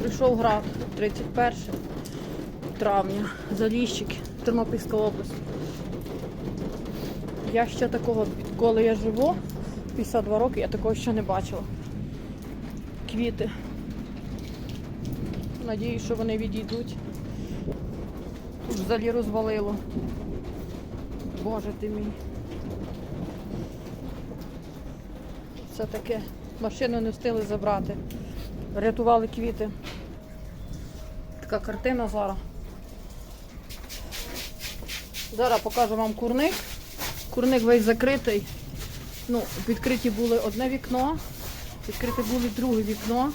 Прийшов град 31 травня. Заліщики, Тернопільська область. Я ще такого, коли я живу, 52 роки, я такого ще не бачила. Квіти. Надіюсь, що вони відійдуть. Тут взагалі розвалило. Боже ти мій. Це таке. Машину не встигли забрати. Рятували квіти. Така картина зараз. Зараз покажу вам курник. Курник весь закритий. Ну, відкриті були одне вікно, відкрите було друге вікно.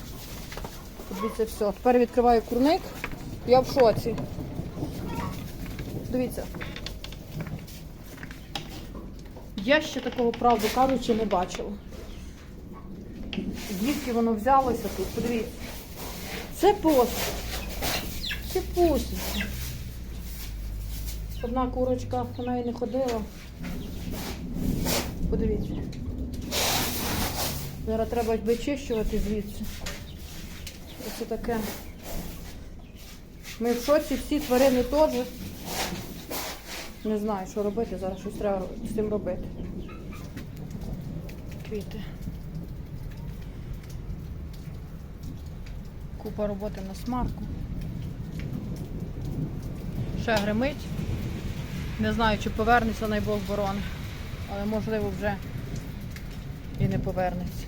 Дивіться, все. Тепер відкриваю курник. Я в шоці. Дивіться. Я ще такого, правду кажучи, не бачила. Звідки воно взялося тут? Подивіться. Це пост. Це пусті. Одна курочка, вона і не ходила. Подивіться. Зараз треба вичищувати звідси. Оце таке. Ми в шоці, всі тварини теж. Не знаю, що робити, зараз щось треба з цим робити. Квіти. Купа роботи на смарку. Ще гримить. Не знаю, чи повернеться найбог борони, але можливо вже і не повернеться.